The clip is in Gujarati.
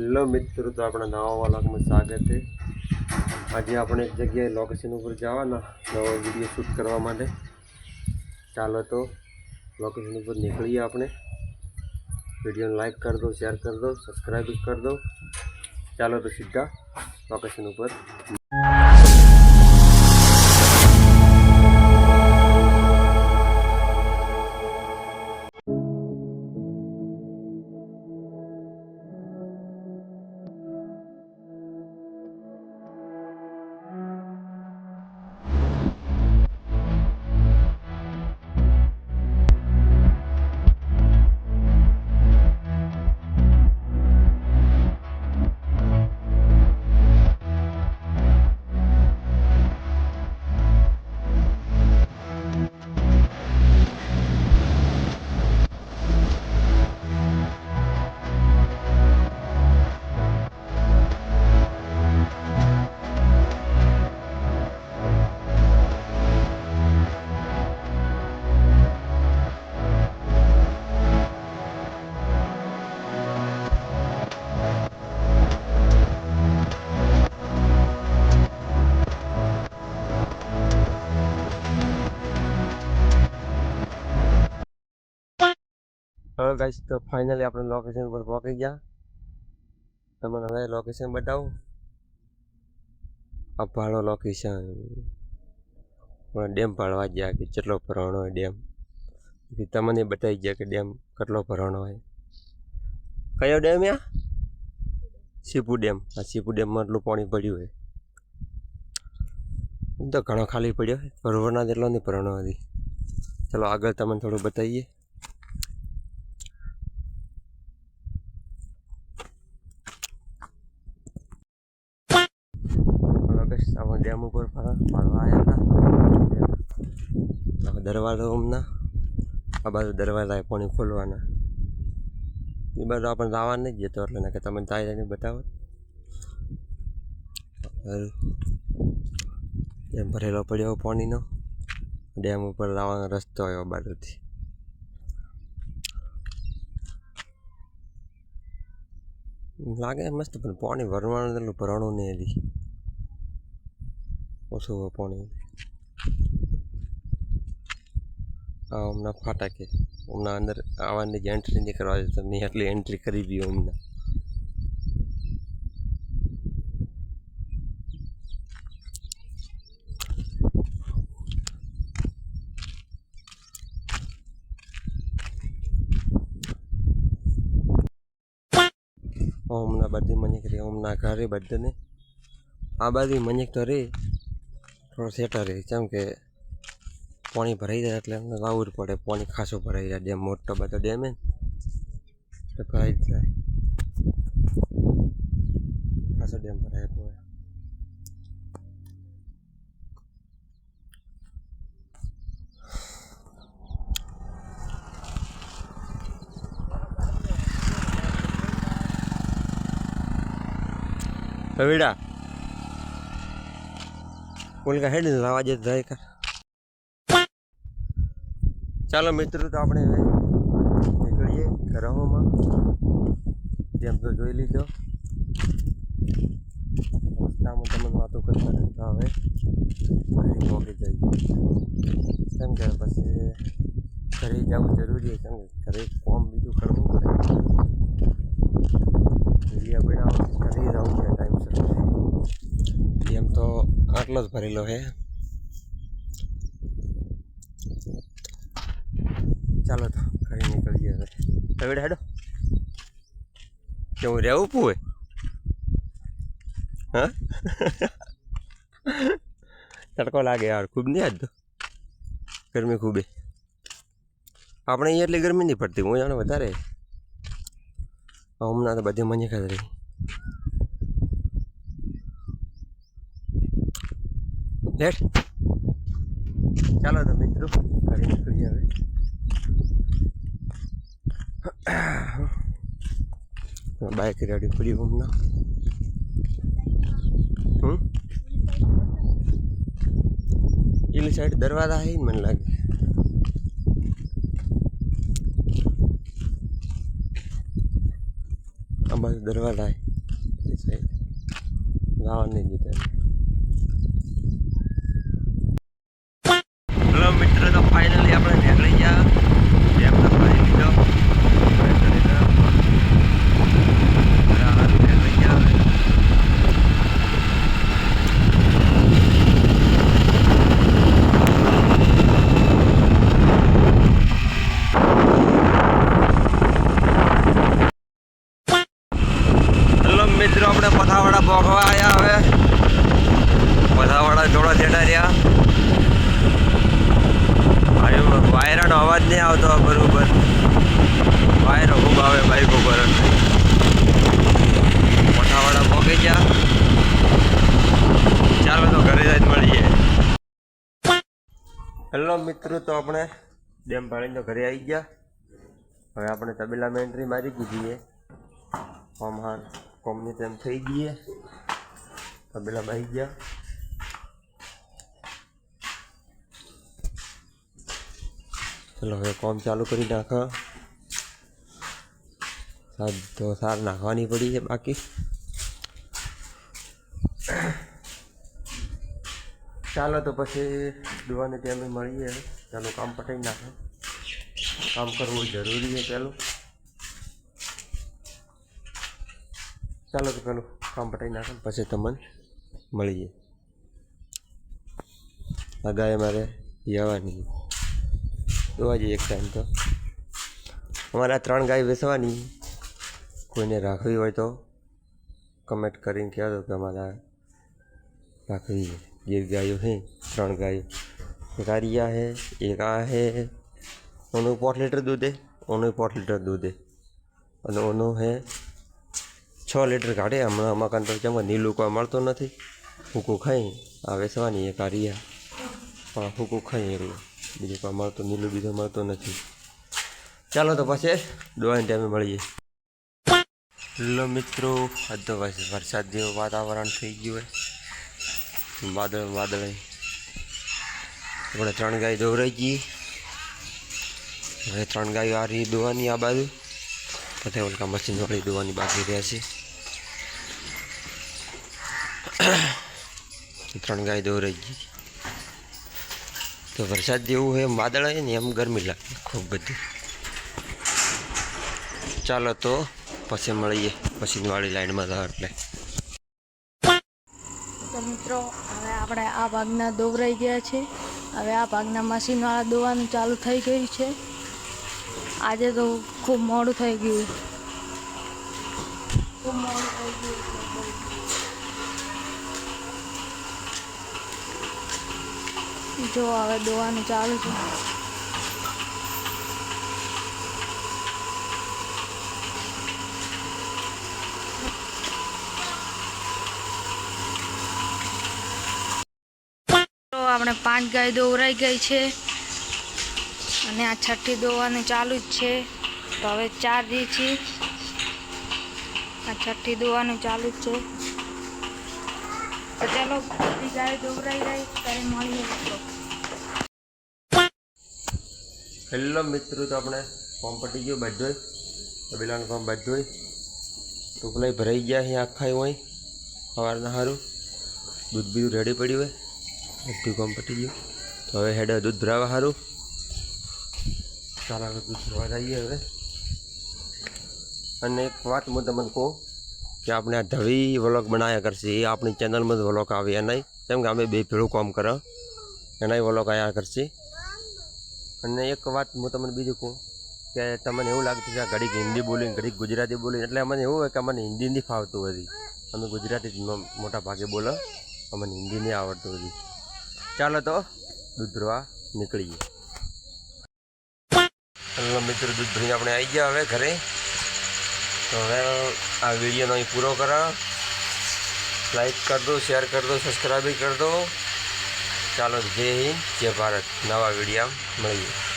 હેલો મિત્રો, તો આપણા નવા વાલાકમાં સ્વાગત છે. આજે આપણે એક જગ્યાએ લોકેશન ઉપર જવાના, નવો વીડિયો શૂટ કરવા માટે. ચાલો તો લોકેશન ઉપર નીકળીએ આપણે. વિડીયોને લાઈક કરી દો શેર કરી દો સબસ્ક્રાઈબ કરી દો. ચાલો તો સીધા લોકેશન ઉપર હવે ગાઈસ તો ફાઇનલી આપણે લોકેશન ઉપર પહોંચી ગયા. તમને હવે લોકેશન બતાવું. આ ભાડો લોકેશન ડેમ પાડવા ગયા કે કેટલો ભરવાનો હોય ડેમ તમને બતાવી ગયા કે ડેમ કેટલો ભરવાનો હોય. કયો ડેમ યા? સીપુ ડેમ આ સીપુ ડેમમાં એટલું પાણી પડ્યું હોય. તો ઘણો ખાલી પડ્યો. ભરવાના જેટલો નહીં ભરવાનો હતી ચલો આગળ તમને થોડું બતાવીએ બસ આપણે ડેમ ઉપર ફરવા ફરવા આવ્યા હતા હવે દરવાજો હમણાં આ બાજુ દરવાજા પાણી ખોલવાના. એ બાજુ આપણે લાવવા નહીં જતો એટલે ના કે તમે તાઈ જઈને બતાવો. ડેમ ભરેલો પડ્યો પાણીનો. ડેમ ઉપર લાવવાનો રસ્તો આવ્યો બાજુથી. લાગે મસ્ત પણ પાણી ભરવાનું એટલું ભરવાનું નહીં હજી ઓછું પાણી. આ હમણાં ફાટાકે હમણાં અંદર આવવાની જે એન્ટ્રી નહીં કરવા તો મેં એટલી એન્ટ્રી કરી બી હમણાં. હમણાં બધી મનેક રે, હમણાં ઘરે બધાને. આ બધી મનેક તો રે, થોડો સેટા રહે કેમ કે પાણી ભરાઈ જાય એટલે એમને લાવવું જ પડે. પાણી ખાસું ભરાઈ જાય. ડેમ મોટો બધો ડેમ એટલે ભરાઈ જ જાય. ખાસો ડેમ ભરાય પડે કવિડા બોલ કે હેડ લાવા જે જાય કર ચાલો મિત્રો, તો આપણે નીકળીએ ઘરોમાં. જેમ તો જોઈ લીધો. રસ્તામાં તમે વાતો કરતા રહેતા હવે. ઘરે પહોંચી જઈએ કેમ કે પછી ઘરે જવું જરૂરી છે, કેમ કે ઘરે ફોર્મ બીજું કરવું પડે. વીડિયો જવું છે ટાઈમ સર એમ તો આટલો જ ભરેલો છે. ચાલો તો ઘરે નીકળીએ હવે. હવે હેડો. કેવું રહેવું પૂ હા? તડકો લાગે યાર, ખૂબ નહીં આજ તો. ગરમી ખૂબે આપણે અહીંયા એટલી ગરમી નહીં પડતી, હું જાણે વધારે. હમણાં તો બધી મજા ખાતે રહી. લેટ ચાલો તો મિત્રો, ઘરે નીકળીએ હવે. બાઇક રેડી પડ્યું હમણાં. હમ? પેલી સાઈડ દરવાજા હે મને લાગે. આ બાજુ દરવાજા હે. સાઈડ ગાવા નહીં જીતે હેલો મિત્રો તો ફાઇનલી આપણે નીકળી ગયા ડેમનો પાણી લીધો હવે ઘરે તરફ હવે હાલ નીકળી ગયા હવે હેલો મિત્રો આપણે પથાવાડા ભોગવા આવ્યા હવે. પથાવાડા થોડા જેટા રહ્યા. વાયરાનો અવાજ નહીં આવતો બરોબર વાયરો ખૂબ આવે બાઈક ઉપર પથાવાડા ભોગી ગયા. ચાલો તો ઘરે જઈને મળીએ. હેલો મિત્રો, તો આપણે ડેમ પાડીને ઘરે આવી ગયા. હવે આપણે તબેલામાં એન્ટ્રી મારી દીધી છે. ફોર્મ હાર ફોર્મની તેમ થઈ ગઈ છે તબેલામાં આવી ગયા ચલો હવે કોમ ચાલુ કરી નાખો સાર તો સાર નાખવાની પડી છે બાકી ચાલો તો પછી દુવાને ટાઈમે મળીએ ચાલો કામ પટાવી નાખો કામ કરવું જરૂરી છે પહેલું ચાલો તો પેલું કામ પટાવી નાખો પછી તમને મળીએ. આ ગાય મારે પીવાની જોવા જઈએ એક ટાઈમ તો. અમારે આ ત્રણ ગાય વેચવાની કોઈને રાખવી હોય તો કમેન્ટ કરીને કહેજો કે અમારા રાખવી જે ગાયો છે, ત્રણ ગાયો. એક આ રિયા છે, એક આ છે. ઓનું પોઠ લીટર દૂધ ઓનું પોઠ લીટર દૂધ અને ઓનું છે છ લીટર કાઢે હમણાં અમારા કાન તો કેમ નીલું કોઈ મળતો નથી. ફૂકું ખાઈ આ વેચવાની એક આ પણ ફૂકું ખાઈ એટલે બીજું કોઈ મળતું, નીલું બીજું મળતું નથી. ચાલો તો પછી દોવાની ટાઈમે મળીએ. લો મિત્રો, આજ બસ વરસાદ જેવું વાતાવરણ થઈ ગયું હોય. વાદળ વાદળ. આપણે ત્રણ ગાય દોરાઈ ગઈ. હવે ત્રણ ગાયો આ રહી દોવાની આ બાજુ. પછી ઓલકા મશીન વાળી દોવાની બાકી રહ્યા છે. ત્રણ ગાય દોરાઈ ગઈ તો વરસાદ જેવું હોય વાદળ હોય ને એમ ગરમી લાગે ખૂબ બધી. ચાલો તો પછી મળીએ, પછી વાળી લાઈનમાં તો એટલે. મિત્રો, હવે આપણે આ ભાગના દોવરાઈ ગયા છે. હવે આ ભાગના મશીનવાળા દોવાનું ચાલુ થઈ ગયું છે. આજે તો ખૂબ મોડું થઈ ગયું. ખૂબ મોડું થઈ ગયું છે બહુ. જો હવે દોવાનું ચાલુ છે. આપણે પાંચ ગાય દોવરાઈ ગઈ છે. અને આ છઠ્ઠી દોવાનું ચાલુ જ છે. તો હવે ચાર જે છે. આ છઠ્ઠી દોવાનું ચાલુ જ છે. તો ચાલો બધી ગાય દોવરાઈ રહી. ત્યારે મળીએ મિત્રો મિત્ર. તો આપણે ફોર્મ પટી ગયો બધું તબેલાનું ફોર્મ બધું ટોપલાઈ ભરાઈ ગયા છે આખા હોય સવારના સારું દૂધ બીજું રેડી પડ્યું હોય. બધું ફોર્મ પટી ગયું. તો હવે હેડે દૂધ ભરાવા સારું ચાલો હવે દૂધ ભરવા જઈએ હવે. અને એક વાત હું તમને કહું કે આપણે આ ધવી વ્લોગ બનાવ્યા કરશે. એ આપણી ચેનલમાં જ વ્લોગ આવે. એનાય કેમ કે અમે બે ભેળું કામ કરો એનાય વ્લોગ આવ્યા કરશે. અને એક વાત હું તમને બીજું કહું કે તમને એવું લાગતું કે ઘડીક હિન્દી બોલીને, ઘડીક ગુજરાતી બોલીને, એટલે અમને એવું હોય કે અમને હિન્દી નથી ફાવતું હતી અમે ગુજરાતી જ મોટા ભાગે બોલો, અમને હિન્દી નહીં આવડતું હતી ચાલો તો, દૂધ ભરવા નીકળીએ. હલો મિત્રો, દૂધ ભરીને આપણે આવી ગયા હવે ઘરે. તો હવે આ વિડીયોનો અહીં પૂરો કરો લાઈક કરી દો શેર કરી દો સબસ્ક્રાઈબ કરી દો. ચાલો જય હિન્દ જય ભારત. નવા વિડીયા મળીએ.